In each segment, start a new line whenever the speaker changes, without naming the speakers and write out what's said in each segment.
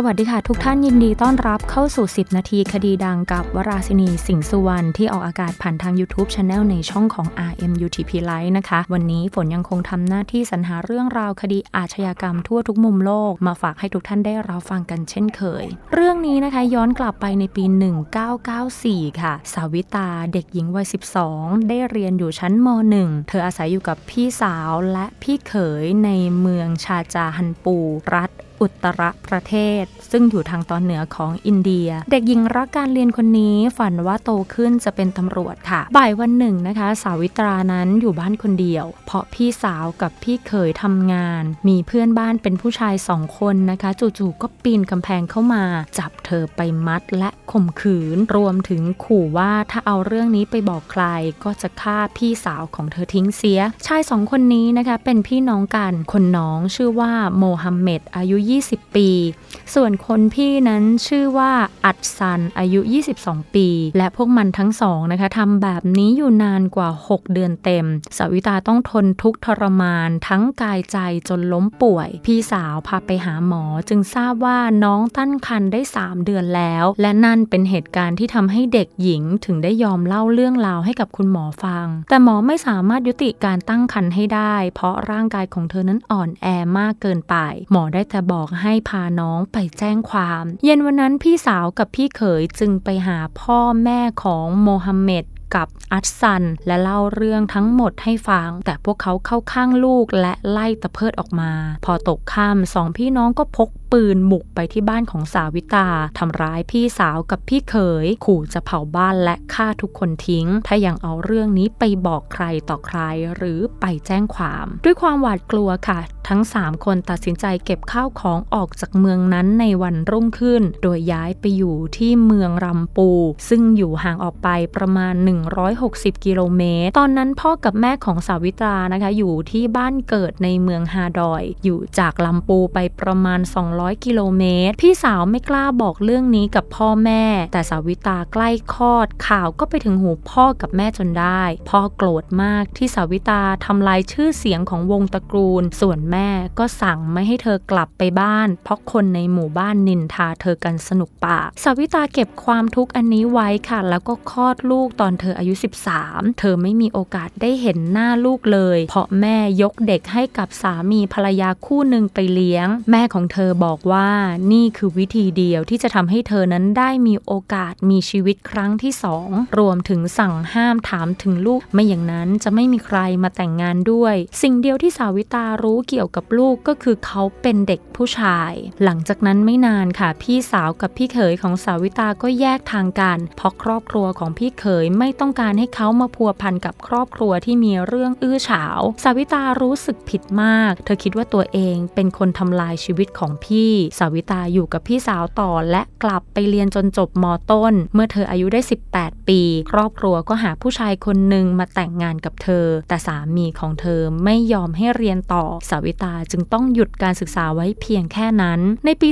สวัสดีค่ะ ทุกท่านยินดีต้อนรับเข้าสู่ 10 นาทีคดีดังกับวราศินีสิงห์สุวรรณที่ออกอากาศผ่านทาง YouTube Channel ในช่องของ RMUTP Live นะคะ วันนี้ฝนยังคงทำหน้าที่สรรหาเรื่องราวคดีอาชญากรรมทั่วทุกมุมโลก มาฝากให้ทุกท่านได้รับฟังกันเช่นเคย เรื่องนี้นะคะย้อนกลับไปในปี 1994 ค่ะ สาวิตาเด็กหญิงวัย 12 ได้เรียนอยู่ชั้นม .1 เธออาศัยอยู่กับพี่สาวและพี่เขยในเมืองชาจาฮันปู รัฐ อุตรประเทศ ซึ่งอยู่ทางตอนเหนือของอินเดีย เด็กหญิงรักการเรียนคนนี้ฝันว่าโตขึ้นจะเป็นตำรวจค่ะ บ่ายวันหนึ่งนะคะ สาวิตรานั้นอยู่บ้านคนเดียว เพราะพี่สาวกับพี่เขยทำงาน มีเพื่อนบ้านเป็นผู้ชายสองคนนะคะ จู่ๆก็ปีนกำแพงเข้ามา จับเธอไปมัดและข่มขืน รวมถึงขู่ว่าถ้าเอาเรื่องนี้ไปบอกใคร ก็จะฆ่าพี่สาวของเธอทิ้งเสีย ชายสองคนนี้นะคะเป็นพี่น้องกัน คนน้องชื่อว่าโมฮัมเหม็ดอายุ20 ปี ส่วนคนพี่นั้นชื่อว่าอัดซันอายุ 22 ปี และพวกมันทั้งสองนะคะทำแบบนี้อยู่นานกว่า 6 เดือนเต็มสาวิตาต้องทนทุกทรมานทั้งกายใจจนล้มป่วย พี่สาวพาไปหาหมอจึงทราบว่าน้องตั้งครรภ์ได้ 3 เดือนแล้ว และนั่นเป็นเหตุการณ์ที่ทำให้เด็กหญิงถึงได้ยอมเล่าเรื่องราวให้กับคุณหมอฟัง แต่หมอไม่สามารถยุติการตั้งครรภ์ให้ได้ เพราะร่างกายของเธอนั้นอ่อนแอมากเกินไป หมอได้แต่บอกให้พาน้องไปแจ้งความ เย็นวันนั้นพี่สาวกับพี่เขยจึงไปหาพ่อแม่ของโมฮัมเหม็ดกับอัตซัน และเล่าเรื่องทั้งหมดให้ฟัง แต่พวกเขาเข้าข้างลูกและไล่ตะเพิดออกมา พอตกค่ำสองพี่น้องก็พก ปืนบุกไปที่บ้านของสาวิตาทำร้ายพี่สาวกับพี่เขย ขู่จะเผาบ้านและฆ่าทุกคนทิ้ง ถ้ายังเอาเรื่องนี้ไปบอกใครต่อใครหรือไปแจ้งความ ด้วยความหวาดกลัวค่ะ ทั้ง 3 คนตัดสินใจเก็บข้าวของออกจากเมืองนั้นในวันรุ่งขึ้น โดยย้ายไปอยู่ที่เมืองรำปู ซึ่งอยู่ห่างออกไปประมาณ 160 กิโลเมตร ตอนนั้นพ่อกับแม่ของสาวิตรานะคะ อยู่ที่บ้านเกิดในเมืองฮาดอย อยู่จากลำปูไปประมาณ 2 200 กิโลเมตร พี่สาวไม่กล้าบอกเรื่องนี้กับพ่อแม่ แต่สาวิตาใกล้คลอดข่าวก็ไปถึงหูพ่อกับแม่จนได้ พ่อโกรธมากที่สาวิตาทำลายชื่อเสียงของวงตระกูล ส่วนแม่ก็สั่งไม่ให้เธอกลับไปบ้าน เพราะคนในหมู่บ้านนินทาเธอกันสนุกปากสาวิตาเก็บความทุกข์อันนี้ไว้ค่ะ แล้วก็คลอดลูกตอนเธออายุ 13 เธอไม่มีโอกาสได้เห็นหน้าลูกเลย เพราะแม่ยกเด็กให้กับสามีภรรยาคู่หนึ่งไปเลี้ยง แม่ของเธอบอกอกว่านี่คือวิธีเดียวที่จะทำให้เธอนั้นได้มีโอกาสมีชีวิตครั้งที่สองรวมถึงสั่งห้ามถามถึงลูก ไม่อย่างนั้นจะไม่มีใครมาแต่งงานด้วย สิ่งเดียวที่สาวิตารู้เกี่ยวกับลูกก็คือเขาเป็นเด็กผู้ชาย หลังจากนั้นไม่นานค่ะ พี่สาวกับพี่เขยของสาวิตาก็แยกทางกัน เพราะครอบครัวของพี่เขยไม่ต้องการให้เขามาพัวพันกับครอบครัวที่มีเรื่องอื้อฉาว สาวิตารู้สึกผิดมาก เธอคิดว่าตัวเองเป็นคนทำลายชีวิตของพี่สาวิตาอยู่กับพี่สาวต่อ และกลับไปเรียนจนจบมต้น เมื่อเธออายุได้ 18 ปี ครอบครัวก็หาผู้ชายคนหนึ่งมาแต่งงานกับเธอ แต่สามีของเธอไม่ยอมให้เรียนต่อสาวิตาจึงต้องหยุดการศึกษาไว้เพียงแค่นั้น ในปี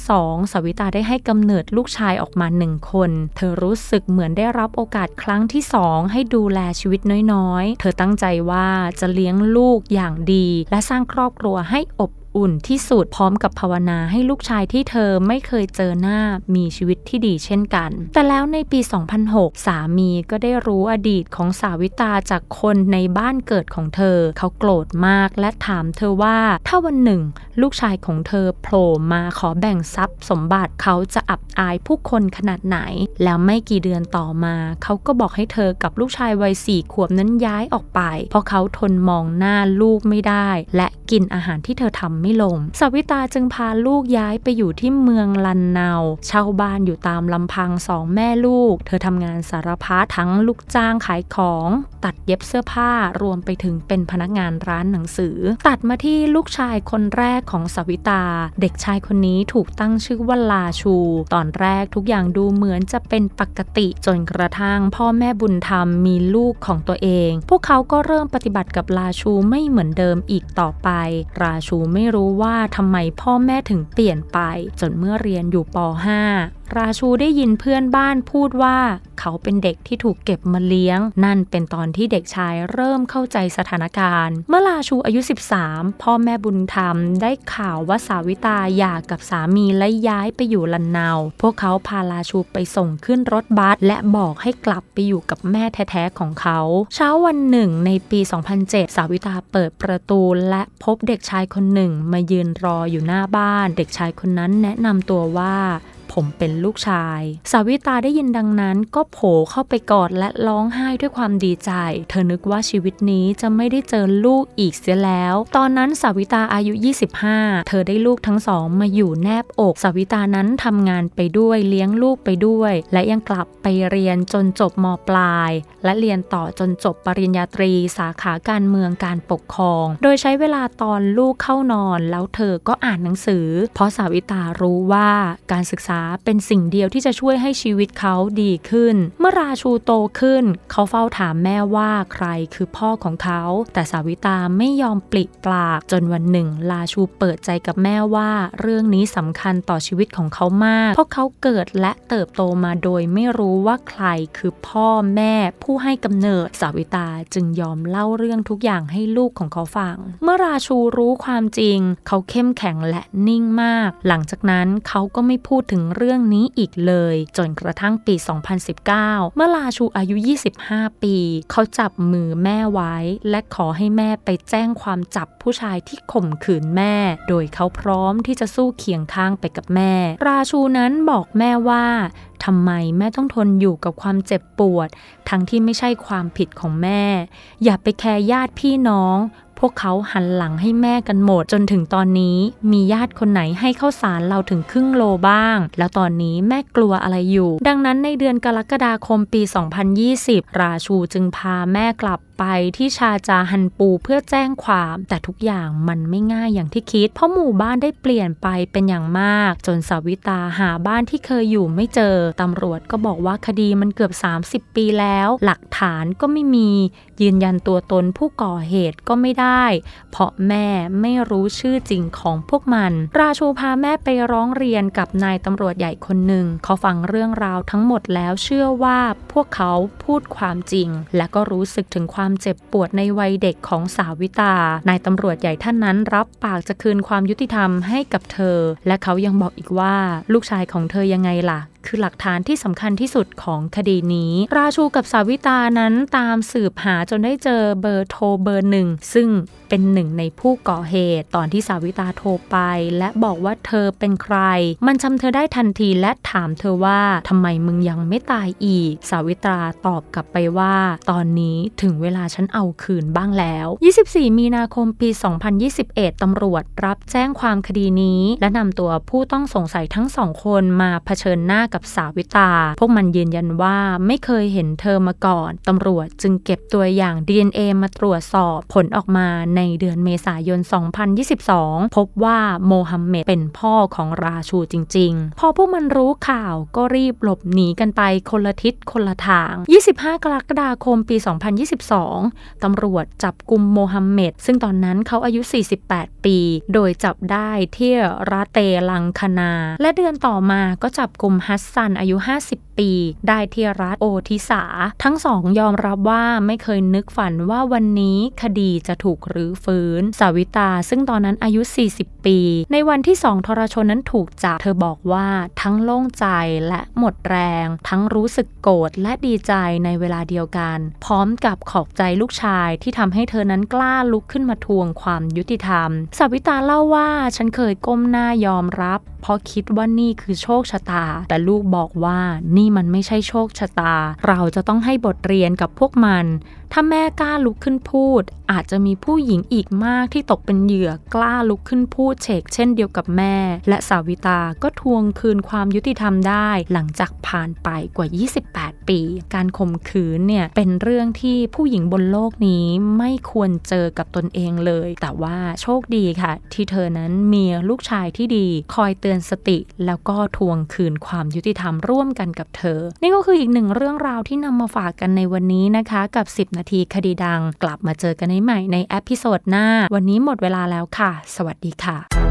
2002สาวิตาได้ให้กำเนิดลูกชายออกมาหนึ่งคน เธอรู้สึกเหมือนได้รับโอกาสครั้งที่สองให้ดูแลชีวิตน้อยๆ เธอตั้งใจว่าจะเลี้ยงลูกอย่างดี และสร้างครอบครัวให้อบ อุ่นที่สุดพร้อมกับภาวนาให้ลูกชายที่เธอไม่เคยเจอหน้ามีชีวิตที่ดีเช่นกัน แต่แล้วในปี 2006 สามีก็ได้รู้อดีตของสาวิตาจากคนในบ้านเกิดของเธอ เขาโกรธมากและถามเธอว่าถ้าวันหนึ่ง ลูกชายของเธอโผล่มาขอแบ่งทรัพย์สมบัติเขาจะอับอายผู้คนขนาดไหน แล้วไม่กี่เดือนต่อมา เขาก็บอกให้เธอกับลูกชายวัยสี่ขวบนั้นย้ายออกไป เพราะเขาทนมองหน้าลูกไม่ได้ และกินอาหารที่เธอทำไม่ลง สวิตาจึงพาลูกย้ายไปอยู่ที่เมืองลันเนาเช่าบ้านอยู่ตามลำพังสองแม่ลูก เธอทำงานสารพัดทั้งลูกจ้างขายของ ตัดเย็บเสื้อผ้ารวมไปถึงเป็นพนักงานร้านหนังสือ ตัดมาที่ลูกชายคนแรกของสวิตา เด็กชายคนนี้ถูกตั้งชื่อว่าลาชู ตอนแรกทุกอย่างดูเหมือนจะเป็นปกติจนกระทั่งพ่อแม่บุญธรรมมีลูกของตัวเอง พวกเขาก็เริ่มปฏิบัติกับลาชูไม่เหมือนเดิมอีกต่อไป ราชูไม่รู้ว่าทำไมพ่อแม่ถึงเปลี่ยนไป จนเมื่อเรียนอยู่ป .5 ราชูได้ยินเพื่อนบ้านพูดว่า เขาเป็นเด็กที่ถูกเก็บมาเลี้ยง นั่นเป็นตอนที่เด็กชายเริ่มเข้าใจสถานการณ์ เมื่อลาชูอายุ 13 พ่อแม่บุญธรรมได้ข่าวว่าสาวิตาหย่ากับสามีและย้ายไปอยู่ลันนาว พวกเขาพาลาชูไปส่งขึ้นรถบัสและบอกให้กลับไปอยู่กับแม่แท้ๆของเขา เช้าวันหนึ่งในปี 2007 สาวิตาเปิดประตูและพบเด็กชายคนหนึ่งมายืนรออยู่หน้าบ้าน เด็กชายคนนั้นแนะนำตัวว่า ผมเป็นลูกชาย สาวิตาได้ยินดังนั้นก็โผล่เข้าไปกอดและร้องไห้ด้วยความดีใจ เธอนึกว่าชีวิตนี้จะไม่ได้เจอลูกอีกเสียแล้ว ตอนนั้นสาวิตาอายุ 25 เธอได้ลูกทั้งสองมาอยู่แนบอกสาวิตานั้นทำงานไปด้วยเลี้ยงลูกไปด้วย และยังกลับไปเรียนจนจบมปลาย และเรียนต่อจนจบปริญญาตรี สาขาการเมืองการปกครอง โดยใช้เวลาตอนลูกเข้านอน แล้วเธอก็อ่านหนังสือ เพราะสาวิตารู้ว่าการศึกษาเป็นสิ่งเดียวที่จะช่วยให้ชีวิตเขาดีขึ้น เมื่อราชูโตขึ้น เขาเฝ้าถามแม่ว่าใครคือพ่อของเขา แต่สาวิตาไม่ยอมปลิปากจนวันหนึ่งลาชูเปิดใจกับแม่ว่าเรื่องนี้สำคัญต่อชีวิตของเขามาก เพราะเขาเกิดและเติบโตมาโดยไม่รู้ว่าใครคือพ่อแม่ผู้ให้กำเนิดสาวิตาจึงยอมเล่าเรื่องทุกอย่างให้ลูกของเขาฟัง เมื่อราชูรู้ความจริง เขาเข้มแข็งและนิ่งมาก หลังจากนั้นเขาก็ไม่พูดถึงเรื่องนี้อีกเลย จนกระทั่งปี 2019 เมื่อลาชูอายุ 25 ปี เขาจับมือแม่ไว้ และขอให้แม่ไปแจ้งความจับผู้ชายที่ข่มขืนแม่ โดยเขาพร้อมที่จะสู้เคียงข้างไปกับแม่ ราชูนั้นบอกแม่ว่าทำไมแม่ต้องทนอยู่กับความเจ็บปวด ทั้งที่ไม่ใช่ความผิดของแม่ อย่าไปแคร์ญาติพี่น้อง พวกเขาหันหลังให้แม่กันหมด จนถึงตอนนี้มีญาติคนไหนให้ข้าวสารเราถึงครึ่งโลบ้าง แล้วตอนนี้แม่กลัวอะไรอยู่ ดังนั้นในเดือนกรกฎาคมปี 2020 ราชูจึงพาแม่กลับ ไปที่ชาจาฮันปูเพื่อแจ้งความ แต่ทุกอย่างมันไม่ง่ายอย่างที่คิด เพราะหมู่บ้านได้เปลี่ยนไปเป็นอย่างมาก จนสาวิตาหาบ้านที่เคยอยู่ไม่เจอ ตำรวจก็บอกว่าคดีมันเกือบ 30 ปีแล้ว หลักฐานก็ไม่มี ยืนยันตัวตนผู้ก่อเหตุก็ไม่ได้ เพราะแม่ไม่รู้ชื่อจริงของพวกมัน ราชูพาแม่ไปร้องเรียนกับนายตำรวจใหญ่คนหนึ่งเขาฟังเรื่องราวทั้งหมดแล้วเชื่อว่าพวกเขาพูดความจริง และก็รู้สึกถึงความความเจ็บปวดในวัยเด็กของสาวิตา นายตำรวจใหญ่ท่านนั้นรับปากจะคืนความยุติธรรมให้กับเธอ และเขายังบอกอีกว่าลูกชายของเธอยังไงล่ะ คือหลักฐานที่สำคัญที่สุดของคดีนี้ ราชูกับสาวิตานั้นตามสืบหาจนได้เจอเบอร์โทรเบอร์หนึ่ง ซึ่งเป็นหนึ่งในผู้ก่อเหตุ ตอนที่สาวิตาโทรไป และบอกว่าเธอเป็นใคร มันจำเธอได้ทันทีและถามเธอว่าทำไมมึงยังไม่ตายอีก สาวิตาตอบกลับไปว่า ตอนนี้ถึงเวลาฉันเอาคืนบ้างแล้ว 24 มีนาคมปี 2021 ตำรวจรับแจ้งความคดีนี้ และนำตัวผู้ต้องสงสัยทั้งสองคนมาเผชิญหน้ากับสาวิตา พวกมันยืนยันว่าไม่เคยเห็นเธอมาก่อน ตำรวจจึงเก็บตัวอย่าง DNA มาตรวจสอบผลออกมาในเดือนเมษายน 2022 พบว่าโมฮัมเหม็ดเป็นพ่อของราชูจริง ๆ พอพวกมันรู้ข่าวก็รีบหลบหนีกันไปคนละทิศคนละทาง 25 กรกฎาคมปี 2022 ตำรวจจับกลุ่มโมฮัมเหม็ดซึ่งตอนนั้นเขาอายุ 48 ปี โดยจับได้ที่รัเตลังคนา และเดือนต่อมาก็จับกลุ่มฮัสซันอายุ 50 ปี ได้ที่รัฐโอทิสา ทั้งสองยอมรับว่าไม่เคยนึกฝันว่าวันนี้คดีจะถูกรื้อฟื้น สาวิตาซึ่งตอนนั้นอายุ 40 ปี ในวันที่สองทรชนนั้นถูกจับ เธอบอกว่าทั้งโล่งใจและหมดแรง ทั้งรู้สึกโกรธและดีใจในเวลาเดียวกัน พร้อมกับขอบใจลูกชายที่ทำให้เธอนั้นกล้าลุกขึ้นมาทวงความยุติธรรม สาวิตาเล่าว่าฉันเคยก้มหน้ายอมรับ เพราะคิดว่านี่คือโชคชะตา แต่ลูกบอกว่านี่มันไม่ใช่โชคชะตา เราจะต้องให้บทเรียนกับพวกมัน ถ้าแม่กล้าลุกขึ้นพูด อาจจะมีผู้หญิงอีกมากที่ตกเป็นเหยื่อกล้าลุกขึ้นพูดเฉกเช่นเดียวกับแม่ และสาวิตาก็ทวงคืนความยุติธรรมได้ หลังจากผ่านไปกว่า 28 ปี การข่มขืนเนี่ยเป็นเรื่องที่ผู้หญิงบนโลกนี้ไม่ควรเจอกับตนเองเลย แต่ว่าโชคดีค่ะ ที่เธอนั้นมีลูกชายที่ดี คอยเตือนสติแล้วก็ทวงคืนความยุติธรรมร่วมกันกับเธอ นี่ก็คืออีกหนึ่งเรื่องราวที่นำมาฝากกันในวันนี้นะคะ กับ 10 นาทีคดีดัง กลับมาเจอกันในใหม่ในเอพิโซดหน้า วันนี้หมดเวลาแล้วค่ะ สวัสดีค่ะ